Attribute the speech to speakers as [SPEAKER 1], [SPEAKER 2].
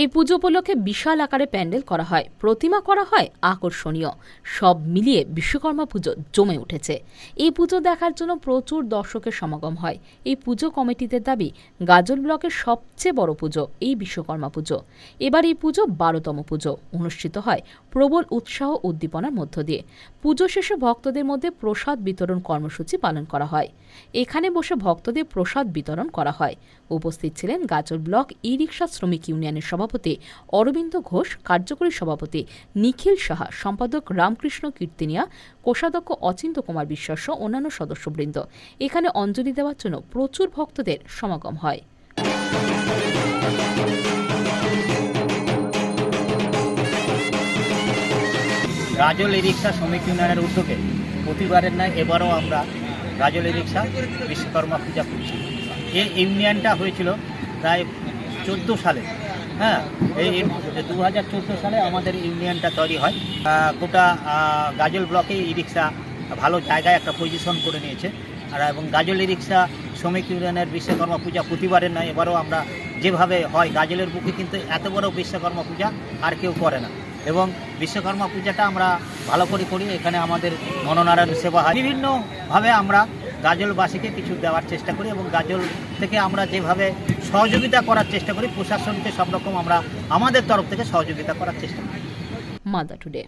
[SPEAKER 1] এই পুজো উপলক্ষে বিশাল আকারে প্যান্ডেল করা হয়, প্রতিমা করা হয়, আকর্ষণীয়। সব মিলিয়ে বিশ্বকর্মা পুজো জমে উঠেছে। এই পুজো দেখার জন্য প্রচুর দর্শকের সমাগম হয়। এই পুজো কমিটিদের দাবি, গাজল ব্লকের সবচেয়ে বড় পুজো, এই বিশ্বকর্মা পুজো। এবার এই পুজো বারোতম পুজো, অনুষ্ঠিত হয় প্রবল উৎসাহ উদ্দীপনার মধ্য দিয়ে। পুজো শেষে ভক্তদের মধ্যে প্রসাদ বিতরণ কর্মসূচি পালন করা হয়। এখানে বসে ভক্তদের প্রসাদ বিতরণ করা হয়। উপস্থিত ছিলেন গাজল ব্লক ই রিক্সা শ্রমিক ইউনিয়নের সভাপতি অরবিন্দ ঘোষ, কার্যকরী সভাপতি নিখিল সাহা, সম্পাদক রামকৃষ্ণ কীর্তিনিয়া, কোষাধ্যক্ষ অচিন্ত কুমার বিশ্বাস অন্যান্য সদস্যবৃন্দ। এখানে অঞ্জলি দেওয়ার জন্য প্রচুর ভক্তদের সমাগম হয়।
[SPEAKER 2] রাজল রিক্সা শ্রমিক ইউনিয়নের উদ্যোগে প্রতিবারের নয় এবারও আমরা রাজল রিক্সা বিশ্বকর্মা পূজা করছি। এই ইউনিয়নটা হয়েছিল প্রায় চোদ্দ সালে হ্যাঁ এই দু হাজার চোদ্দ সালে আমাদের ইউনিয়নটা তৈরি হয়। গোটা গাজল ব্লকে ই রিক্সা ভালো জায়গায় একটা পজিশন করে নিয়েছে। আর এবং গাজল ই রিক্সা শ্রমিক ইউনিয়নের বিশ্বকর্মা পূজা প্রতিবারের নয়, এবারও আমরা যেভাবে হয়, গাজলের বুকে কিন্তু এত বড় বিশ্বকর্মা পূজা আর কেউ করে না। এবং বিশ্বকর্মা পূজাটা আমরা ভালো করে করি, এখানে আমাদের মনোনারায়ণ সেবা হয়। বিভিন্নভাবে আমরা গাজলবাসীকে কিছু দেওয়ার চেষ্টা করি এবং গাজল থেকে আমরা যেভাবে সহযোগিতা করার চেষ্টা করি, প্রশাসনকে সব রকম আমরা আমাদের তরফ থেকে সহযোগিতা করার চেষ্টা করি।
[SPEAKER 1] মাদা টুডে।